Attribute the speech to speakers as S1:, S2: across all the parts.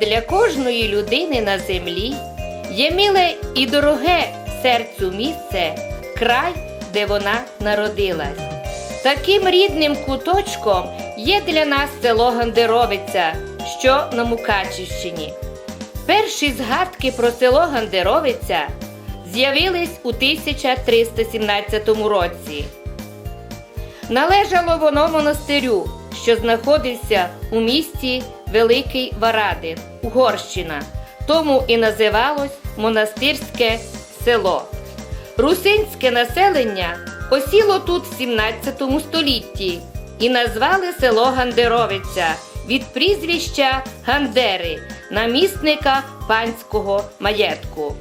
S1: для кожної людини на землі є миле і дороге серцю місце, край, де вона народилась. Таким рідним куточком є для нас село Гандеровиця, що на Мукачівщині. Перші згадки про село Гандеровиця з'явились у 1317 році. Належало воно монастирю, що знаходився у місті Великий Варадин, Угорщина, тому і називалось монастирське село. Русинське населення осіло тут в 17 столітті і назвали село Гандеровиця від прізвища Гандери, намісника панського маєтку.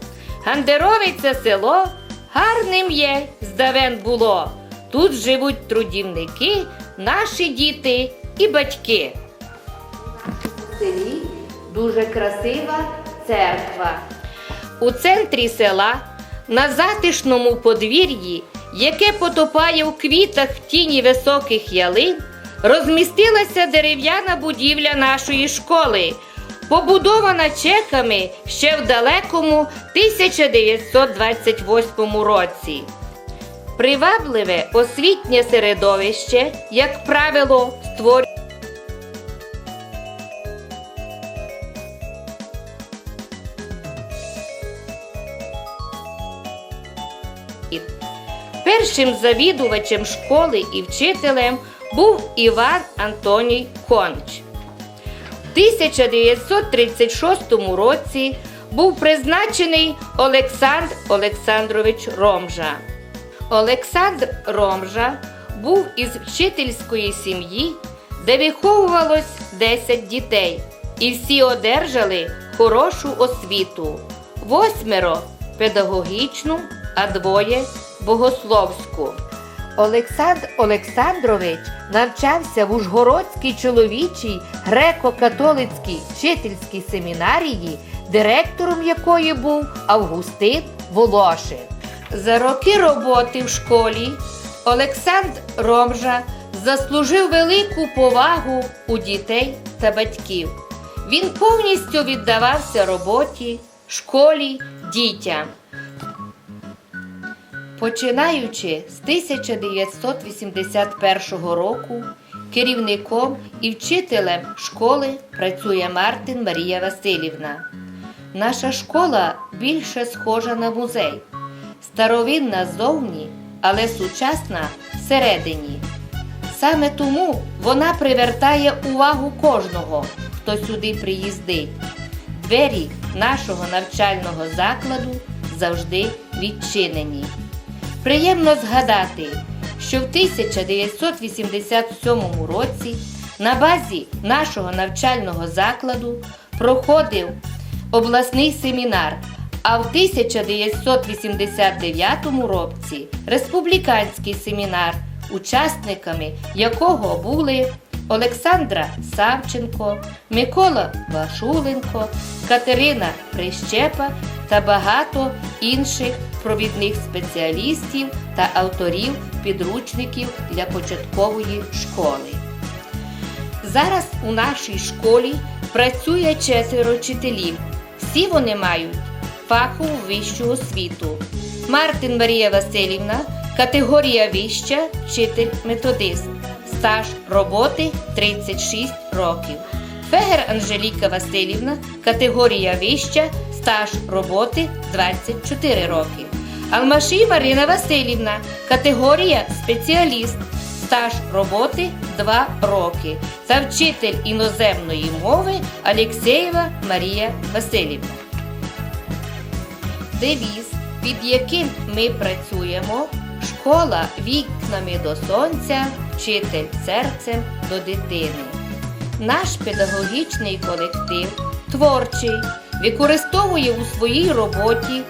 S1: Гандеровиця село гарним є, здавен було. Тут живуть трудівники, наші діти і батьки. Селі дуже красива церква. У центрі села, на затишному подвір'ї, яке потопає в квітах в тіні високих ялин, розмістилася дерев'яна будівля нашої школи, побудована чеками ще в далекому 1928 році. Привабливе освітнє середовище, як правило, створює. Першим завідувачем школи і вчителем був Іван Антоній Конч. В 1936 році був призначений Олександр Олександрович Ромжа. Олександр Ромжа був із вчительської сім'ї, де виховувалось 10 дітей, і всі одержали хорошу освіту. Восьмеро педагогічну, а двоє богословську. Олександр Олександрович навчався в Ужгородській чоловічій греко-католицькій вчительській семінарії, директором якої був Августин Волошин. За роки роботи в школі Олександр Ромжа заслужив велику повагу у дітей та батьків. Він повністю віддавався роботі, школі, дітям. Починаючи з 1981 року, керівником і вчителем школи працює Мартин Марія Васильівна. Наша школа більше схожа на музей, старовинна ззовні, але сучасна всередині. Саме тому вона привертає увагу кожного, хто сюди приїздить. Двері нашого навчального закладу завжди відчинені. Приємно згадати, що в 1987 році на базі нашого навчального закладу проходив обласний семінар, а в 1989 році республіканський семінар, учасниками якого були Олександра Савченко, Микола Вашуленко, Катерина Прищепа та багато інших провідних спеціалістів та авторів підручників для початкової школи. Зараз у нашій школі працює четверо вчителів. Всі вони мають фахову вищу освіту. Мартин Марія Васильівна, категорія вища, вчитель-методист. Стаж роботи 36 років. Фегер Анжеліка Васильівна, категорія вища, стаж роботи 24 роки. Алмашій Марина Васильівна, категорія спеціаліст, стаж роботи 2 роки. Та вчитель іноземної мови Алєксєєва Марія Васильівна. Девіз, під яким ми працюємо, школа вікнами до сонця, вчитель серцем до дитини. Наш педагогічний колектив творчий, використовує у своїй роботі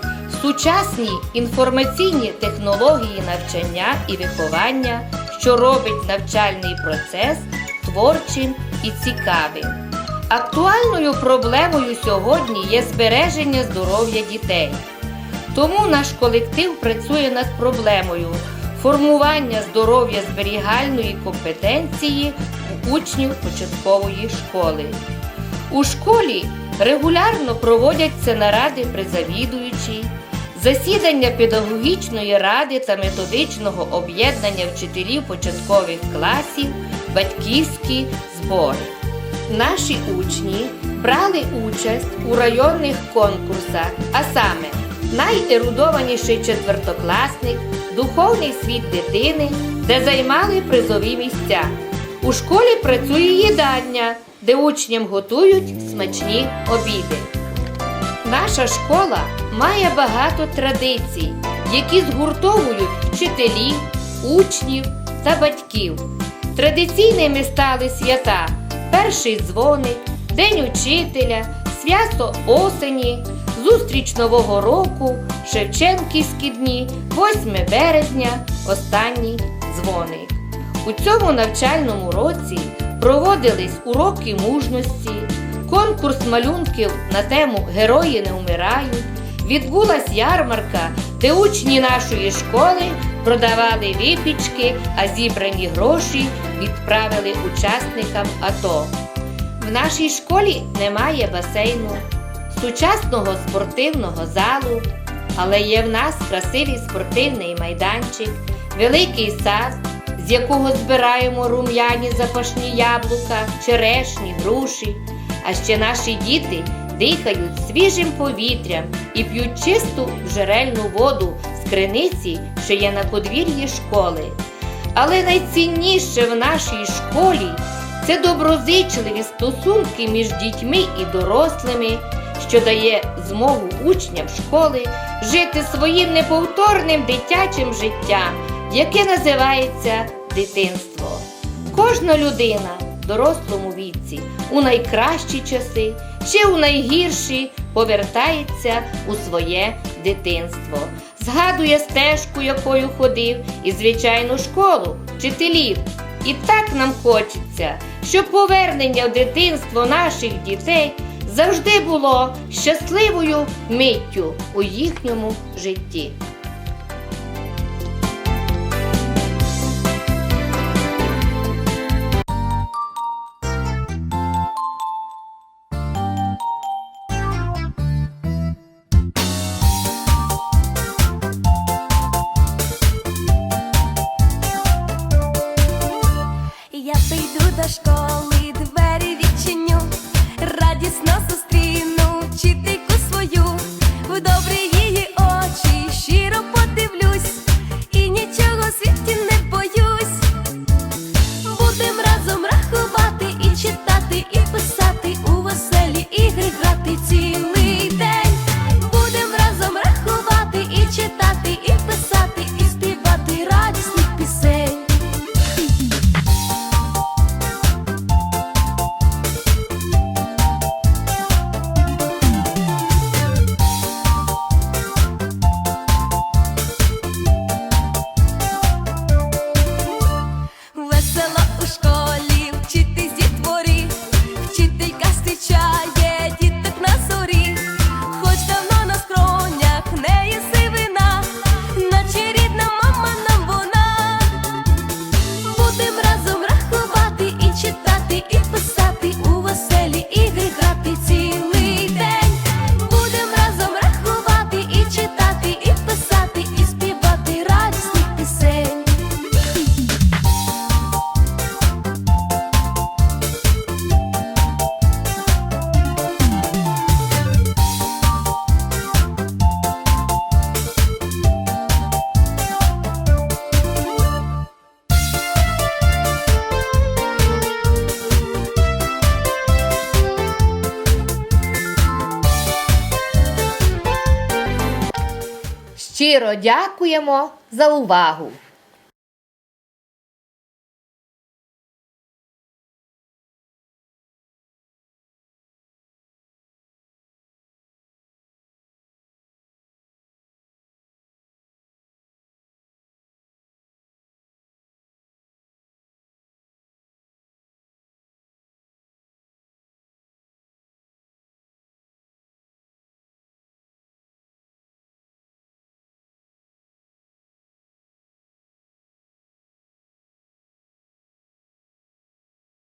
S1: сучасні інформаційні технології навчання і виховання, що робить навчальний процес творчим і цікавим. Актуальною проблемою сьогодні є збереження здоров'я дітей. Тому наш колектив працює над проблемою формування здоров'я зберігальної компетенції у учнів початкової школи. У школі Регулярно проводяться наради при завідуючій, засідання педагогічної ради та методичного об'єднання вчителів початкових класів, батьківські збори. Наші учні брали участь у районних конкурсах, а саме найерудованіший четвертокласник, духовний світ дитини, де займали призові місця. У школі працює їдальня, де учням готують смачні обіди. Наша школа має багато традицій, які згуртовують вчителів, учнів та батьків. Традиційними стали свята Перший дзвоник, День учителя, свято осені, зустріч Нового року, Шевченківські дні, 8 березня, останній дзвоник. У цьому навчальному році проводились уроки мужності, конкурс малюнків на тему Герої не вмирають. Відбулась ярмарка, де учні нашої школи продавали випічки, а зібрані гроші відправили учасникам АТО. В нашій школі немає басейну, сучасного спортивного залу, але є в нас красивий спортивний майданчик, великий сад, з якого збираємо рум'яні запашні яблука, черешні, груші. А ще наші діти дихають свіжим повітрям і п'ють чисту джерельну воду з криниці, що є на подвір'ї школи. Але найцінніше в нашій школі це доброзичливі стосунки між дітьми і дорослими, що дає змогу учням школи жити своїм неповторним дитячим життям, яке називається дитинство. Кожна людина в дорослому віці у найкращі часи чи у найгірші повертається у своє дитинство, згадує стежку, якою ходив, і звичайну школу, вчителів. І так нам хочеться, щоб повернення в дитинство наших дітей завжди було щасливою миттю у їхньому житті.
S2: Рахувати і
S1: Щиро дякуємо за увагу!